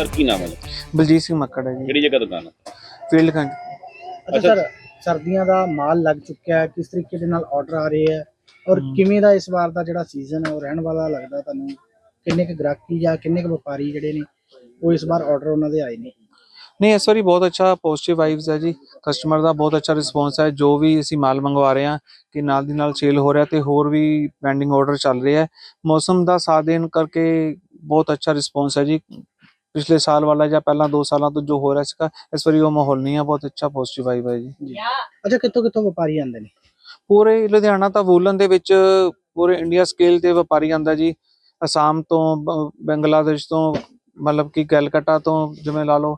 Sir ਕੀ ਨਾਮ ਹੈ? ਬਲਜੀਤ ਸਿੰਘ ਮੱਕੜ ਹੈ ਜੀ। ਕਿਹੜੀ ਜਗ੍ਹਾ ਦੁਕਾਨ ਹੈ? ਫੀਲਡ ਕੰਟ। ਅੱਛਾ ਸਰ ਸਰਦੀਆਂ ਦਾ ਮਾਲ ਲੱਗ ਚੁੱਕਿਆ ਹੈ। ਕਿਸ ਤਰੀਕੇ ਦੇ ਨਾਲ ਆਰਡਰ ਆ ਰਹੇ ਹੈ? ਔਰ ਕਿਵੇਂ ਦਾ ਇਸ ਵਾਰ ਦਾ ਜਿਹੜਾ ਸੀਜ਼ਨ ਹੈ ਉਹ ਰਹਿਣ ਵਾਲਾ ਲੱਗਦਾ ਤੁਹਾਨੂੰ? ਕਿੰਨੇ ਕੁ ਗ੍ਰਾਹਕੀ ਜਾਂ ਕਿੰਨੇ ਕੁ ਵਪਾਰੀ ਜਿਹੜੇ ਨੇ ਉਹ ਇਸ ਵਾਰ ਆਰਡਰ ਉਹਨਾਂ ਦੇ ਆਏ ਨੇ? ਨਹੀਂ ਇਸ ਵਾਰੀ ਬਹੁਤ ਅੱਛਾ ਪੋਜ਼ਿਟਿਵ ਵਾਈਬਸ ਹੈ ਜੀ। ਕਸਟਮਰ ਦਾ ਬਹੁਤ ਅੱਛਾ ਰਿਸਪੌਂਸ ਹੈ। ਜੋ ਵੀ ਅਸੀਂ ਮਾਲ ਮੰਗਵਾ ਰਹੇ ਹਾਂ ਕਿ ਨਾਲ ਦੀ ਨਾਲ ਸੇਲ ਹੋ ਰਿਹਾ ਤੇ ਹੋਰ ਵੀ ਪੈਂਡਿੰਗ ਆਰਡਰ ਚੱਲ ਰਿਹਾ ਹੈ। ਮੌਸਮ ਦਾ ਸਾਥ ਦੇਣ ਕਰਕੇ ਬਹੁਤ ਅੱਛਾ ਰਿਸਪੌਂਸ ਹੈ ਜੀ। ਪਿਛਲੇ ਸਾਲ ਵਾਲਾ ਜਾਂ ਪਹਿਲਾਂ 2 ਸਾਲਾਂ ਤੋਂ ਜੋ ਹੋ ਰਿਹਾ ਸੀਗਾ ਇਸ ਵਾਰੀ ਉਹ ਮਾਹੌਲ ਨਹੀਂ ਹੈ ਬਹੁਤ ਅੱਛਾ ਪੋਜ਼ਿਟਿਵ ਵਾਈਬ ਹੈ ਜੀ। ਅੱਛਾ ਕਿੱਥੋਂ ਕਿੱਥੋਂ ਵਪਾਰੀ ਆਉਂਦੇ ਨੇ? ਪੂਰੇ ਲੁਧਿਆਣਾ ਤਾਂ ਵੂਲਨ ਦੇ ਵਿੱਚ ਪੂਰੇ ਇੰਡੀਆ ਸਕੇਲ ਤੇ ਵਪਾਰੀ ਆਂਦਾ ਜੀ। ਅਸਾਮ ਤੋਂ ਬੰਗਲਾਦੇਸ਼ ਤੋਂ ਮਤਲਬ ਕਿ ਕੈਲਕਟਾ ਤੋਂ ਜਿਵੇਂ ਲਾ ਲਓ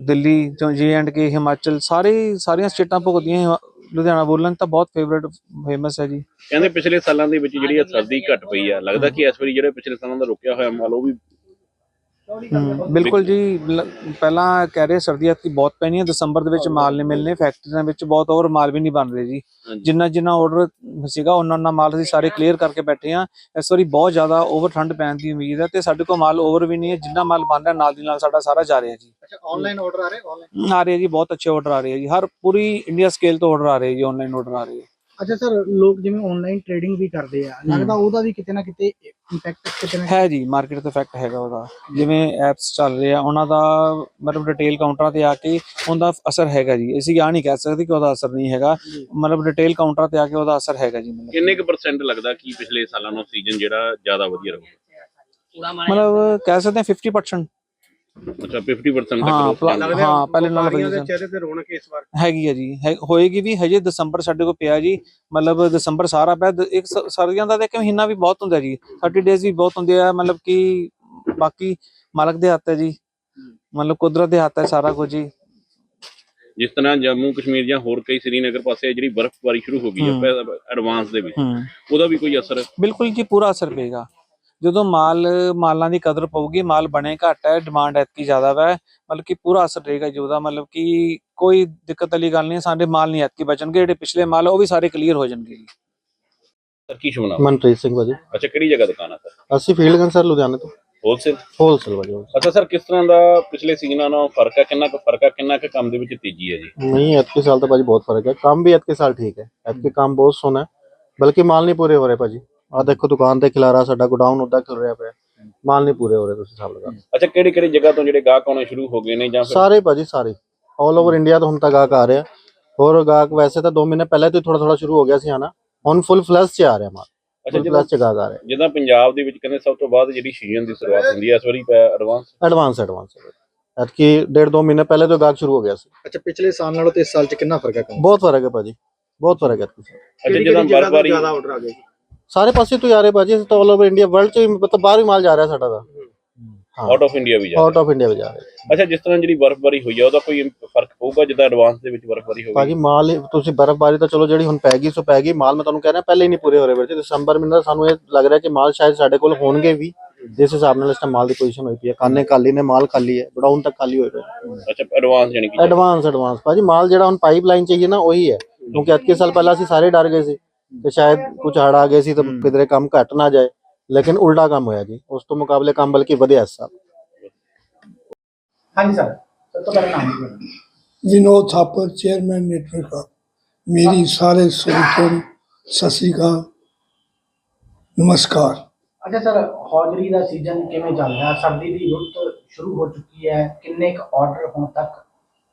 ਦਿੱਲੀ ਤੋਂ ਜੇ ਐਂਡ ਕੇ ਹਿਮਾਚਲ ਸਾਰੇ ਸਾਰੀਆਂ ਸਟੇਟਾਂ ਭੁਗਤਦੀਆਂ ਲੁਧਿਆਣਾ ਵੂਲਨ ਤਾਂ ਬਹੁਤ ਫੇਵਰੇਟ ਫੇਮਸ ਹੈ ਜੀ। ਕਹਿੰਦੇ ਪਿਛਲੇ ਸਾਲਾਂ ਦੇ ਵਿੱਚ ਜਿਹੜੀ ਇਹ ਸਰਦੀ ਘਟ ਪਈ ਆ ਲੱਗਦਾ ਕਿ ਇਸ ਵਾਰੀ ਜਿਹੜੇ ਪਿਛਲੇ ਸਾਲਾਂ ਦਾ ਰੁਕਿਆ ਹੋਇਆ ਮਾਲ ਉਹ ਵੀ ਬਿਲਕੁਲ ਜੀ ਲ- ਪਹਿਲਾਂ ਕਹਿ ਰਹੇ ਸਰਦੀਆਂ ਕੀ ਬਹੁਤ ਪੈਣੀਆਂ ਦਸੰਬਰ ਦੇ ਵਿੱਚ ਮਾਲ ਨਹੀਂ ਮਿਲਨੇ ਫੈਕਟਰੀਆਂ ਵਿੱਚ ਬਹੁਤ ਹੋਰ ਮਾਲ ਵੀ ਨਹੀਂ ਬਣ ਰਹੇ ਜੀ। ਹਾਂਜੀ। ਜਿੰਨਾ ਜਿੰਨਾ ਆਰਡਰ ਸੀਗਾ ਉਹਨਾਂ ਉਹਨਾਂ ਮਾਲ ਅਸੀਂ ਸਾਰੇ ਕਲੀਅਰ ਕਰਕੇ ਬੈਠੇ ਆ ਇਸ ਵਾਰੀ ਬਹੁਤ ਜ਼ਿਆਦਾ ਓਵਰ ਠੰਡ ਪੈਣ ਦੀ ਉਮੀਦ ਹੈ ਤੇ ਸਾਡੇ ਕੋਲ ਮਾਲ ਓਵਰ ਵੀ ਨਹੀਂ ਹੈ ਜਿੰਨਾ ਮਾਲ ਬਣ ਰਿਹਾ ਨਾਲ ਦੀ ਨਾਲ ਸਾਡਾ ਸਾਰਾ ਜਾ ਰਿਹਾ ਜੀ। ਅੱਛਾ ਆਨਲਾਈਨ ਆਰਡਰ ਆ ਰਹੇ ਆਨਲਾਈਨ ਆ ਰਿਹਾ ਜੀ ਬਹੁਤ ਅੱਛੇ ਆਰਡਰ ਆ ਰਹੇ ਜੀ। ਹਰ ਪੂਰੀ ਇੰਡੀਆ ਸਕੇਲ ਤੋਂ ਆਰਡਰ ਆ ਰਹੇ ਜੀ ਆਨਲਾਈਨ ਆਰਡਰ ਆ ਰਹੇ ਅੱਛਾ ਸਰ ਲੋਕ ਜਿਵੇਂ ਆਨਲਾਈਨ ਟ੍ਰੇਡਿੰਗ ਵੀ ਕਰਦੇ ਆ ਲੱਗਦਾ ਉਹਦਾ ਵੀ ਕਿਤੇ ਨਾ ਕਿਤੇ ਇੰਪੈਕਟ ਕਿਤੇ ਨਾ ਹੈ ਜੀ ਮਾਰਕੀਟ ਤੇ ਇਫੈਕਟ ਹੈਗਾ ਉਹਦਾ। ਜਿਵੇਂ ਐਪਸ ਚੱਲ ਰਹੇ ਆ ਉਹਨਾਂ ਦਾ ਮਤਲਬ ਰਿਟੇਲ ਕਾਊਂਟਰਾਂ ਤੇ ਆ ਕੇ ਉਹਦਾ ਅਸਰ ਹੈਗਾ ਜੀ। ਅਸੀਂ ਆ ਨਹੀਂ ਕਹਿ ਸਕਦੇ ਕਿ ਉਹਦਾ ਅਸਰ ਨਹੀਂ ਹੈਗਾ। ਮਤਲਬ ਰਿਟੇਲ ਕਾਊਂਟਰਾਂ ਤੇ ਆ ਕੇ ਉਹਦਾ ਅਸਰ ਹੈਗਾ ਜੀ ਮਤਲਬ ਕਿੰਨੇ ਕੁ ਪਰਸੈਂਟ ਲੱਗਦਾ ਕਿ ਪਿਛਲੇ ਸਾਲਾਂ ਨਾਲੋਂ ਸੀਜ਼ਨ ਜਿਹੜਾ ਜ਼ਿਆਦਾ ਵਧੀਆ ਰਹੂਗਾ? ਮਤਲਬ ਕਹਿ ਸਕਦੇ ਹਾਂ 50% ਅੱਛਾ 50% ਹਾਂ ਤੱਕ ਪਲਾ- ਹਾਂ ਪਹਿਲੇ ਨਾਲ ਵਪਾਰੀਆਂ ਦੇ ਵਧੀਆ ਚਿਹਰੇ ਤੇ ਰੌਣਕ ਇਸ ਵਾਰ। ਹੈਗੀ ਹੈ ਜੀ ਹੈ- ਹੋਏਗੀ ਵੀ ਹਜੇ ਦਸੰਬਰ ਸਾਡੇ ਕੋਲ ਪਿਆ ਜੀ ਮਤਲਬ ਦਸੰਬਰ ਸਾਰਾ ਪਿਆ ਦ- ਇੱਕ ਸ- ਸਰਦੀਆਂ ਦਾ ਤਾਂ ਇੱਕ ਮਹੀਨਾ ਵੀ ਬਹੁਤ ਹੁੰਦਾ ਜੀ 30 ਡੇਜ਼ ਵੀ ਬਹੁਤ ਹੁੰਦੇ ਆ ਮਤਲਬ ਕਿ ਬਾਕੀ ਮਾਲਕ ਦੇ ਹੱਥ ਹੈ ਜੀ ਮਤਲਬ ਕੁਦਰਤ ਦੇ ਹੱਥ ਹੈ ਸਾਰਾ ਕੁਝ ਜੀ। ਜਿਸ ਤਰ੍ਹਾਂ ਜੰਮੂ ਕਸ਼ਮੀਰ ਜਾਂ ਹੋਰ ਕਈ ਸ੍ਰੀਨਗਰ ਪਾਸੇ ਜਿਹੜੀ ਬਰਫ਼ਬਾਰੀ ਸ਼ੁਰੂ ਹੋ ਗਈ ਹੈ ਐਡਵਾਂਸ ਦੇ ਵਿੱਚ ਹੂੰ। ਉਹਦਾ ਵੀ ਕੋਈ ਅਸਰ? ਬਿਲਕੁਲ ਜੀ ਪੂਰਾ ਅਸਰ ਪਏਗਾ। ਜਦੋਂ ਮਾਲ ਮਾਲਾਂ ਦੀ ਕਦਰ ਪਊਗੀ ਮਾਲ ਬਣੇ ਘੱਟ ਹੈ ਡਿਮਾਂਡ ਐਤਕੀ ਜ਼ਿਆਦਾ ਵਾ ਮਤਲਬ ਕਿ ਪੂਰਾ ਅਸਰ ਰਹੇਗਾ ਜੀ ਉਹਦਾ ਮਤਲਬ ਕਿ ਕੋਈ ਦਿੱਕਤ ਵਾਲੀ ਗੱਲ ਨਹੀਂ ਸਾਡੇ ਮਾਲ ਨਹੀਂ ਐਤਕੀ ਬਚਣਗੇ ਜਿਹੜੇ ਪਿਛਲੇ ਮਾਲ ਆ, ਉਹ ਵੀ ਸਾਰੇ ਕਲੀਅਰ ਹੋ ਜਾਣਗੇ ਜੀ। ਸਰ ਕੀ ਸ਼ੁਭਨਾਮ ਮਨਪ੍ਰੀਤ ਸਿੰਘ ਭਾਜੀ। ਅੱਛਾ ਕਿਹੜੀ ਜਗ੍ਹਾ ਦੁਕਾਨ ਹੈ ਸਰ? ਅਸੀਂ ਫੀਲਡ ਗਨ ਸਰ ਲੁਧਿਆਣੇ ਤੋਂ। ਹੋਲਸੇਲ ਹੋਲਸੇਲ ਭਾਜੀ ਅੱਛਾ ਸਰ ਕਿਸ ਤਰ੍ਹਾਂ ਦਾ ਪਿਛਲੇ ਸੀਜ਼ਨਾਂ ਨਾਲੋਂ ਫ਼ਰਕ ਹੈ ਕਿੰਨਾ ਕੁ ਫ਼ਰਕ ਹੈ ਕਿੰਨਾ ਕੁ ਕੰਮ ਦੇ ਵਿੱਚ ਤੇਜ਼ੀ ਹੈ ਜੀ? ਨਹੀਂ ਐਤਕੇ ਸਾਲ ਤਾਂ ਭਾਜੀ ਬਹੁਤ ਫ਼ਰਕ ਹੈ। ਕੰਮ ਵੀ ਐਤਕੇ ਸਾਲ ਠੀਕ ਹੈ। ਐਤਕੇ ਕੰਮ ਬਹੁਤ ਸੋਹਣਾ ਹੈ ਬਲਕਿ ਮਾਲ ਨਹੀਂ ਪੂਰੇ ਹੋ ਰਹੇ ਭਾਜੀ। ਆ ਦੇਖੋ ਦੁਕਾਨ ਤੇ ਖਿਲਾਰਾ ਸਾਡਾ ਗੋਡਾਊਨ ਉੱਦਾਂ ਖਿਲ ਰਿਹਾ ਪਿਆ। ਮਾਲ ਨਹੀਂ ਪੂਰੇ ਹੋ ਰਹੇ ਤੁਸੀਂ ਹਿਸਾਬ ਲਗਾ ਅੱਛਾ ਕਿਹੜੀ ਕਿਹੜੀ ਜਗ੍ਹਾ ਤੋਂ ਜਿਹੜੇ ਗਾਹਕ ਆਉਣੇ ਸ਼ੁਰੂ ਹੋ ਗਏ ਨੇ ਜਾਂ ਫਿਰ ਸਾਰੇ ਭਾਜੀ ਸਾਰੇ। ਆਲ ਓਵਰ ਇੰਡੀਆ ਤੋਂ ਹੁਣ ਤੱਕ ਗਾਹਕ ਆ ਰਿਹਾ ਹੋਰ ਗਾਹਕ ਵੈਸੇ ਤਾਂ 2 ਮਹੀਨੇ ਪਹਿਲੇ ਤੋਂ ਥੋੜਾ ਥੋੜਾ ਸ਼ੁਰੂ ਹੋ ਗਿਆ ਸੀ ਆਣਾ ਹੁਣ ਫੁੱਲ ਫਲੈਸ਼ 'ਚ ਆ ਰਿਹਾ ਮਾਲ। ਅੱਛਾ ਫੁੱਲ ਜਦੋਂ ਫਲੈਸ਼ 'ਚ ਗਾਹਕ ਆ ਰਿਹਾ। ਜਿੱਦਾਂ ਪੰਜਾਬ ਦੇ ਵਿੱਚ ਕਹਿੰਦੇ ਸਭ ਤੋਂ ਬਾਅਦ ਜਿਹੜੀ ਸੀਜ਼ਨ ਦੀ ਸ਼ੁਰੂਆਤ ਹੁੰਦੀ ਹੈ ਇਸ ਵਾਰੀ ਐਡਵਾਂਸ ਐਡਵਾਂਸ ਐਡਵਾਂਸ ਐਤਕੀ ਡੇਢ ਦੋ ਮਹੀਨੇ ਪਹਿਲੇ ਤੋਂ ਗਾਹਕ ਸ਼ੁਰੂ ਹੋ ਗਿਆ ਸੀ। ਅੱਛਾ ਪਿਛਲੇ ਸਾਲ ਨਾਲੋਂ ਤੇ ਇਸ ਸਾਲ 'ਚ ਕਿੰਨਾ ਫ਼ਰਕ ਹੈ? ਕੰਮ ਬਹੁਤ ਫ਼ਰਕ ਹੈ ਭਾਜੀ। ਬਹੁਤ ਫ਼ਰਕ ਹੈ। ਐਤਕੀ ਅੱਛਾ ਜਦੋਂ ਬਰਫ਼ਬਾਰੀ ਆਰਡਰ ਆ ਗਏ? ਸਾਰੇ ਪਾਸੇ ਤੋਂ ਆ ਰਹੇ ਭਾਜੀ ਅਸੀਂ ਤਾਂ ਆਲ ਓਵਰ ਇੰਡੀਆ ਵਰਲਡ ਚ ਹੀ ਮਤਲਬ ਬਾਹਰ ਵੀ ਮਾਲ ਜਾ ਰਿਹਾ ਸਾਡਾ ਤਾਂ। ਆਊਟ ਆਫ ਇੰਡੀਆ ਵੀ ਜਾ ਆਊਟ ਆਫ ਇੰਡੀਆ ਵੀ ਜਾ ਰਿਹਾ। ਅੱਛਾ ਜਿਸ ਤਰ੍ਹਾਂ ਜਿਹੜੀ ਬਰਫ਼ਬਾਰੀ ਹੋਈ ਆ ਉਹਦਾ ਕੋਈ ਫ਼ਰਕ ਪਊਗਾ ਜਿੱਦਾਂ ਐਡਵਾਂਸ ਦੇ ਵਿੱਚ ਬਰਫ਼ਬਾਰੀ ਹੋ ਭਾਜੀ ਮਾਲ ਤੁਸੀਂ ਬਰਫ਼ਬਾਰੀ ਤਾਂ ਚਲੋ ਜਿਹੜੀ ਹੁਣ ਪੈ ਗਈ ਸੋ ਪੈ ਗਈ ਮਾਲ ਮੈਂ ਤੁਹਾਨੂੰ ਕਹਿ ਰਿਹਾ ਪਹਿਲੇ ਹੀ ਨਹੀਂ ਪੂਰੇ ਹੋ ਰਹੇ ਵੀਰ ਦਸੰਬਰ ਮਹੀਨਾ ਸਾਨੂੰ ਇਹ ਲੱਗ ਰਿਹਾ ਕਿ ਮਾਲ ਸ਼ਾਇਦ ਸਾਡੇ ਕੋਲ ਹੋਣਗੇ ਵੀ। ਜਿਸ ਹਿਸਾਬ ਨਾਲ ਇਸ ਟਾਈਮ ਮਾਲ ਦੀ ਪੋਜੀਸ਼ਨ ਹੋਈ ਪਈ ਹੈ ਕਾਨੇ ਖਾਲੀ ਨੇ ਮਾਲ ਖਾਲੀ ਹੈ ਗਡਾਊਨ ਤੱਕ ਖਾਲੀ ਹੋਏ ਪਏ ਅੱਛਾ ਐਡਵਾਂਸ ਜਾਨੀ ਕਿ ਐਡਵਾਂਸ ਐਡਵਾਂਸ ਭਾਜੀ ਮਾਲ ਜਿਹੜਾ ਹੁਣ ਪਾਈਪਲਾਈਨ ਚਾਹੀਏ ਨਾ ਉਹੀ ਹੈ। ਕਿਉਂਕਿ ਅੱਧੇ ਸਾਲ ਪਹਿਲਾਂ ਅਸੀਂ ਸਾਰੇ ਡਰ ਗਏ ਸੀ। ਕਿ ਸ਼ਾਇਦ ਕੁਝ ਹੜ ਆ ਗਏ ਸੀ ਤਾਂ ਕਿਧਰੇ ਕੰਮ ਘਟ ਨਾ ਜਾਏ ਲੇਕਿਨ ਉਲਟਾ ਕੰਮ ਹੋਇਆ ਜੀ। ਉਸ ਤੋਂ ਮੁਕਾਬਲੇ ਕੰਮ ਬਲਕਿ ਵਧਿਆ ਇਸ ਸਾਲ। ਹਾਂਜੀ ਸਰ ਸਭ ਤੋਂ ਪਹਿਲਾਂ ਨਾਮ ਜੀ। Vinod Thapar chairman network of ਮੇਰੀ ਸਾਰੇ ਸਰੋਤਿਆਂ ਨੂੰ ਸਤਿ ਸ੍ਰੀ ਅਕਾਲ। ਨਮਸਕਾਰ। ਅੱਛਾ ਸਰ ਹੌਜਰੀ ਦਾ ਸੀਜ਼ਨ ਕਿਵੇਂ ਚੱਲ ਰਿਹਾ? ਸਰਦੀ ਦੀ ਰੁੱਤ ਸ਼ੁਰੂ ਹੋ ਚੁੱਕੀ ਹੈ। ਕਿੰਨੇ ਕੁ ਆਰਡਰ ਹੁਣ ਤੱਕ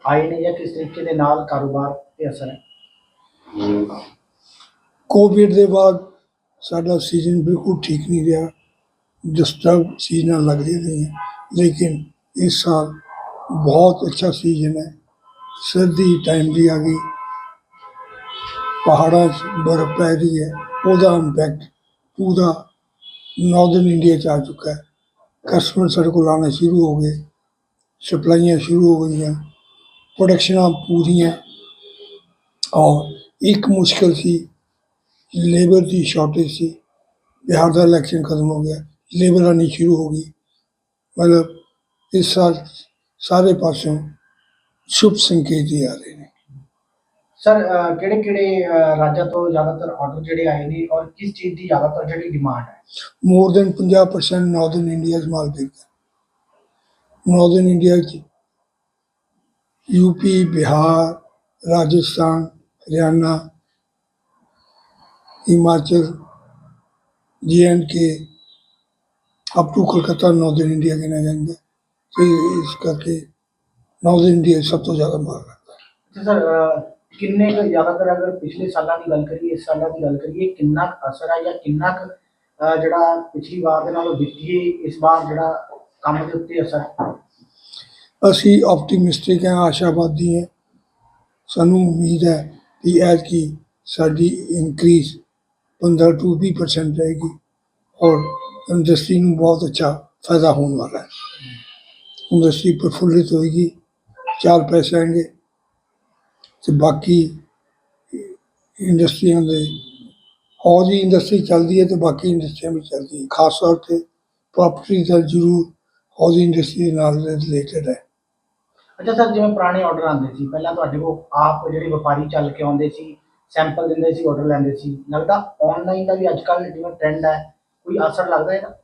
ਆਏ ਨੇ ਜਾਂ ਕਿਸ ਤਰੀਕੇ ਦੇ ਨਾਲ ਕਾਰੋਬਾਰ ਤੇ ਅਸਰ ਹੈ? ਕੋਵਿਡ ਦੇ ਬਾਅਦ ਸਾਡਾ ਸੀਜ਼ਨ ਬਿਲਕੁਲ ਠੀਕ ਨਹੀਂ ਰਿਹਾ ਡਿਸਟਰਬ ਸੀਜ਼ਨਾਂ ਲੱਗਦੀਆਂ ਰਹੀਆਂ ਲੇਕਿਨ ਇਸ ਸਾਲ ਬਹੁਤ ਅੱਛਾ ਸੀਜ਼ਨ ਹੈ ਸਰਦੀ ਟਾਈਮ ਦੀ ਆ ਗਈ ਪਹਾੜਾਂ 'ਚ ਬਰਫ਼ ਪੈ ਰਹੀ ਹੈ ਉਹਦਾ ਇੰਪੈਕਟ ਪੂਰਾ ਨਾਰਥਰਨ ਇੰਡੀਆ 'ਚ ਆ ਚੁੱਕਾ ਹੈ ਕਸਟਮਰ ਸਾਡੇ ਕੋਲ ਆਉਣਾ ਸ਼ੁਰੂ ਹੋ ਗਏ ਸਪਲਾਈਆਂ ਸ਼ੁਰੂ ਹੋ ਗਈਆਂ ਪ੍ਰੋਡਕਸ਼ਨਾਂ ਪੂਰੀਆਂ ਔਰ ਇੱਕ ਮੁਸ਼ਕਲ ਸੀ ਲੇਬਰ ਦੀ ਸ਼ਾਰਟੇਜ ਸੀ। ਬਿਹਾਰ ਦਾ ਇਲੈਕਸ਼ਨ ਖਤਮ ਹੋ ਗਿਆ। ਲੇਬਰ ਆਉਣੀ ਸ਼ੁਰੂ ਹੋ ਗਈ। ਮਤਲਬ ਇਸ ਸਾਲ ਸਾਰੇ ਪਾਸੋਂ ਸ਼ੁਭ ਸੰਕੇਤ ਹੀ ਆ ਰਹੇ ਨੇ। ਸਰ ਕਿਹੜੇ ਕਿਹੜੇ ਰਾਜਾਂ ਤੋਂ ਜ਼ਿਆਦਾਤਰ ਆਰਡਰ ਜਿਹੜੇ ਆਏ ਨੇ ਔਰ ਕਿਸ ਚੀਜ਼ ਦੀ ਜ਼ਿਆਦਾਤਰ ਜਿਹੜੀ ਡਿਮਾਂਡ ਹੈ? ਮੋਰ ਦੈਨ 50% ਨਾਰਥਰਨ ਇੰਡੀਆ 'ਚ ਮਾਲ ਨਾਰਥਰਨ ਇੰਡੀਆ ਚ U P Bihar Rajasthan Haryana Himachal J and K up to Kolkata northern India गिना जाएंगे तो इस करके नॉर्दर्न इंडिया सब तो ज़्यादा मार रहा है ਅੱਛਾ ਸਰ ਅਹ, ਕਿੰਨੇ ਕੁ ਜ਼ਿਆਦਾਤਰ ਅਗਰ ਪਿਛਲੇ ਸਾਲਾਂ ਦੀ ਗੱਲ ਕਰੀਏ ਇਸ ਸਾਲਾਂ ਦੀ ਗੱਲ ਕਰੀਏ ਕਿੰਨਾ ਕੁ ਅਸਰ ਹੈ ਜਾਂ ਕਿੰਨਾ ਕੁ ਅਹ, ਜਿਹੜਾ ਪਿਛਲੀ ਵਾਰ ਦੇ ਨਾਲੋਂ ਵਿੱਤੀ ਇਸ ਵਾਰ ਜਿਹੜਾ ਕੰਮ ਦੇ ਉੱਤੇ ਅਸਰ ਹੈ ਅਸੀਂ ਆਪਟੀਮਿਸਟਿਕ ਹਾਂ ਆਸ਼ਾਵਾਦੀ ਹਾਂ ਸਾਨੂੰ ਉਮੀਦ ਹੈ ਕਿ ਐਤਕੀ ਸਾਡੀ ਇਨਕਰੀਜ਼ 15 टू 20 परसेंट रहेगी और इंडस्ट्री में बहुत अच्छा फायदा होने वाला है इंडस्ट्री प्रफुल्लित होगी चार पैसे आएंगे ਤੇ ਬਾਕੀ ਇੰਡਸਟਰੀਆਂ ਦੇ ਔਰ ਹੀ ਇੰਡਸਟਰੀ ਚੱਲਦੀ ਹੈ ਤੇ ਬਾਕੀ ਇੰਡਸਟਰੀਆਂ ਵੀ ਚੱਲਦੀ ਹੈ। ਖਾਸ ਤੌਰ ਤੇ ਪ੍ਰਾਪਰਟੀ ਦਾ ਜ਼ਰੂਰ ਔਰ ਇੰਡਸਟਰੀ ਨਾਲ ਰਿਲੇਟਡ ਹੈ। ਅੱਛਾ ਸਰ, ਜਿਵੇਂ ਪੁਰਾਣੇ ਆਰਡਰ ਆਉਂਦੇ ਸੀ, ਪਹਿਲਾਂ ਤੁਹਾਡੇ ਕੋਲ ਆਪ ਜਿਹੜੇ ਵਪਾਰੀ ਚੱਲ ਕੇ ਆਉਂਦੇ ਸੀ ਸੈਂਪਲ ਦਿੰਦੇ ਸੀ ਆਰਡਰ ਲੈਂਦੇ ਸੀ। ਲੱਗਦਾ ਆਨਲਾਈਨ ਦਾ ਵੀ ਅੱਜ ਕੱਲ ਜਿਵੇਂ ਟ੍ਰੈਂਡ ਹੈ ਕੋਈ ਅਸਰ ਲੱਗਦਾ ਇਹਦਾ?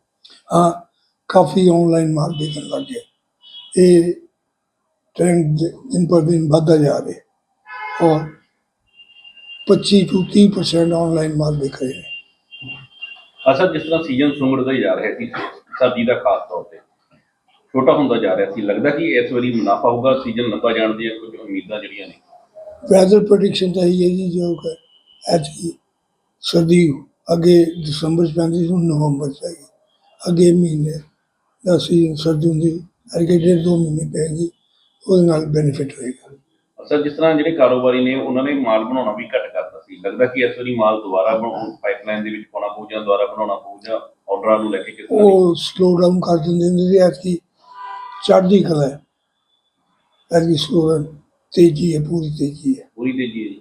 ਹਾਂ ਕਾਫੀ ਆਨਲਾਈਨ ਮਾਲ ਵਿਕਣ ਲੱਗ ਗਿਆ ਇਹ ਟ੍ਰੈਂਡ ਦਿਨ ਪਰ ਦਿਨ ਵੱਧਦਾ ਜਾ ਰਿਹਾ ਔਰ 25 ਤੋਂ 30% ਆਨਲਾਈਨ ਮਾਲ ਵਿਕ ਰਿਹਾ ਹੈ ਅਸਰ ਜਿਸ ਤਰ੍ਹਾਂ ਸੀਜ਼ਨ ਸੁੰਗੜਦਾ ਹੀ ਜਾ ਰਿਹਾ ਸੀ ਸਰਦੀ ਦਾ ਖਾਸ ਤੌਰ ਤੇ। ਛੋਟਾ ਹੁੰਦਾ ਜਾ ਰਿਹਾ ਸੀ। ਲੱਗਦਾ ਕਿ ਇਸ ਵਾਰੀ ਮੁਨਾਫਾ ਹੋਊਗਾ ਸੀਜ਼ਨ ਲੰਬਾ ਜਾਣ ਦੀਆਂ ਕੁਝ ਉਮੀਦਾਂ ਜਿਹੜੀਆਂ ਨੇ। ਵੈਦਰ ਪ੍ਰੈਡਿਕਸ਼ਨ ਤਾਂ ਇਹ ਜੀ ਜੋ ਕਿ ਐਤਕੀ ਸਰਦੀ ਅੱਗੇ ਦਸੰਬਰ ਚ ਪੈਂਦੀ ਸੀ ਹੁਣ ਨਵੰਬਰ ਚ ਆਈ ਅੱਗੇ ਮਹੀਨੇ ਦਾ ਸੀਜ਼ਨ ਸਰਦੀ ਹੁੰਦੀ ਅੱਗੇ ਡੇਢ ਦੋ ਮਹੀਨੇ ਪੈਗੀ ਉਹਦੇ ਨਾਲ ਬੈਨੀਫਿਟ ਹੋਏਗਾ। ਸਰ ਜਿਸ ਤਰ੍ਹਾਂ ਜਿਹੜੇ ਕਾਰੋਬਾਰੀ ਨੇ ਉਹਨਾਂ ਨੇ ਮਾਲ ਬਣਾਉਣਾ ਵੀ ਘੱਟ ਕਰਤਾ ਸੀ। ਲੱਗਦਾ ਕਿ ਇਸ ਵਾਰੀ ਮਾਲ ਦੁਬਾਰਾ ਬਣਾਉਣ ਪਾਈਪਲਾਈਨ ਦੇ ਵਿੱਚ ਪਾਉਣਾ ਪਊ ਜਾਂ ਦੁਬਾਰਾ ਬਣਾਉਣਾ ਪਊ ਜਾਂ ਆਰਡਰਾਂ ਨੂੰ ਲੈ ਕੇ ਕਿਸ ਤਰ੍ਹਾਂ ਉਹ ਸਲੋ ਡਾਊਨ ਕਰ ਦਿੰਦੇ ਨੇ ਜੀ ਐਤਕੀ ਚੜ੍ਹਦੀ ਕਲਾ ਐਤਕੀ ਸਲੋ ਡਾਊਨ ਹੈ ਪੂਰੀ ਤੇਜ਼ੀ ਹੈ ਪੂਰੀ ਤੇਜ਼ੀ ਹੈ ਜੀ